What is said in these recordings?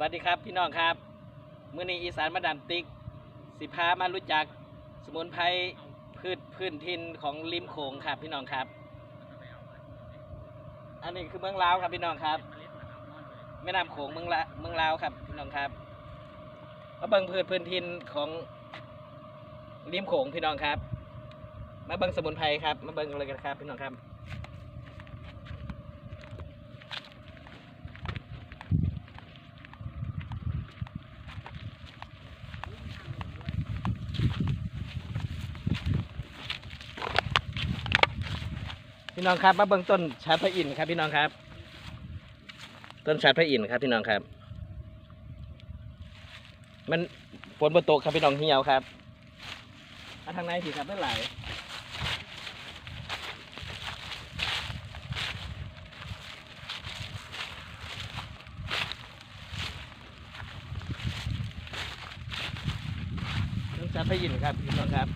วัสดีครับพี่น้องครับมื้อนี้อีสานมาดามติ๊ก สิพามารู้จักสมุนไพรพืชพื้นถิ่นของริมโขงครับพี่น้องครับ อันนี้คือเมืองลาวครับพี่น้องครับแม่น้ำโขงเมืองละเมืองลาวครับพี่น้องครับมาเบิ่งพืชพื้นถิ่นของริมโขงพี่น้องครับ มาเบิ่งสมุนไพรครับมาเบิ่งกันเลยกันครับพี่น้องครับ พี่น้องครับมาเบื้องต้นชาพระอินทร์ครับพี่น้องครับ ต้นชาพระอินทร์ครับพี่น้องครับ มันฝนบนตกครับพี่น้องเหี่ยวครับมาทางในสิครับได้หลต้นชาพระอินทร์ครับพี่น้องครับ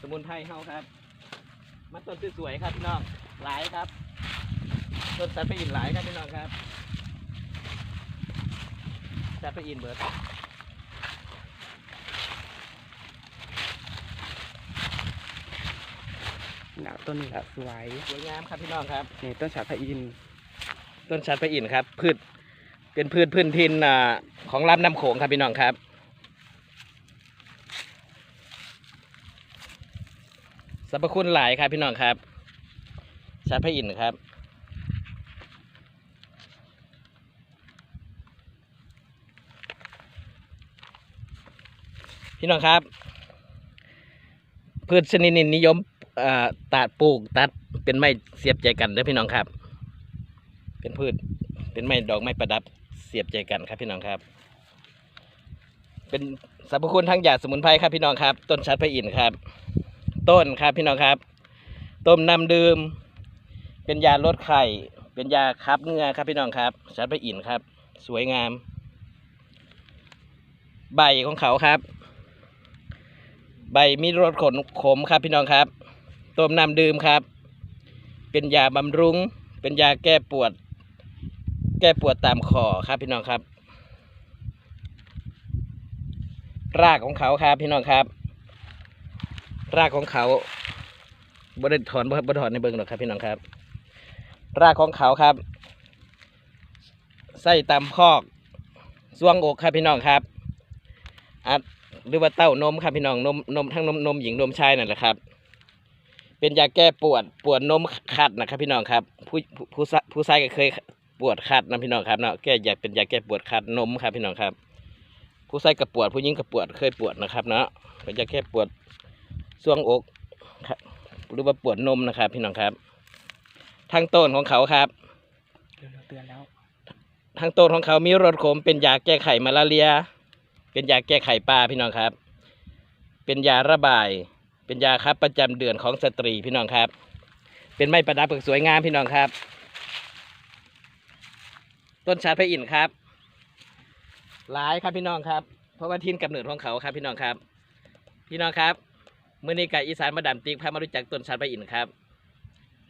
สมุนไพรเฮาครับ มันต้นสวยๆครับพี่น้องหลายครับต้นสัตว์ไปอินหลายครับพี่น้องครับสัตว์ไปอินเบิร์ดหนาวต้นนี้ละสวยสวยงามครับพี่น้องครับนี่ต้นฉาพระอินทร์ต้นชัดไปอินครับพืชเป็นพืชพื้นทินอ่าของลำน้ำโขงครับพี่น้องครับ สรรพคุณหลายครับพี่น้องครับชัดพระอินทร์ครับ พี่น้องครับ พืชชนิดนี้นิยมตัดปลูกตัดเป็นไม้เสียบใจกันเด้อพี่น้องครับ เป็นพืชเป็นไม้ดอกไม้ประดับเสียบใจกันครับพี่น้องครับ เป็นสรรพคุณทางยาสมุนไพรครับพี่น้องครับ ต้นชัดพระอินทร์ครับ ต้นครับพี่น้องครับ ต้มน้ำดื่ม เป็นยาลดไข้เป็นยาคับเหงื่อครับพี่น้องครับชัดพระอินทร์ครับ สวยงาม ใบของเขาครับ ใบมีรสขนขมครับพี่น้องครับ ต้มน้ำดื่มครับ เป็นยาบำรุง เป็นยาแก้ปวด แก้ปวดตามคอครับพี่น้องครับ รากของเขาครับพี่น้องครับ รากของเขาบริถอนบ่บริถอนในเบิ้งหรอกครับพี่น้องครับ รากของเขาครับใส่ตามคอกสวงอกครับพี่น้องครับอัดหรือว่าเต้านมครับพี่น้องนมนมทั้งนมนมหญิงนมชายนั่นแหละครับ เป็นยาแก้ปวดปวดนมขัดนะครับ พี่น้องครับ ผู้ผู้ผู้ชายก็เคยปวดขัดนะพี่น้องครับเนาะแก้ยาเป็นยาแก้ปวดขัดนมครับพี่น้องครับ ผู้ชายก็ปวดผู้หญิงก็ปวดเคยปวดนะครับเนาะเป็นยาแก้ปวด ช่วงอกครับหรือว่าปวดนมนะครับ พี่น้องครับ ทางต้นของเขาครับเร็วๆเตือนแล้วทางต้นของเขามีรสขมเป็นยาแก้ไขมาลาเรีย เป็นยาแก้ไขปลาพี่น้องครับ เป็นยาระบาย เป็นยาครับประจำเดือนของสตรีพี่น้องครับ เป็นไม้ประดับสวยงามพี่น้องครับ ต้นชาพระอินทร์ครับ หลายครับพี่น้องครับ เพราะว่าทินกำเนิดของเขาครับพี่น้องครับ พี่น้องครับเมื่อนี้กับอีสานมาดามติ๊กพามารู้จักต้นชาพระอินทร์ครับ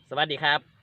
สวัสดีครับ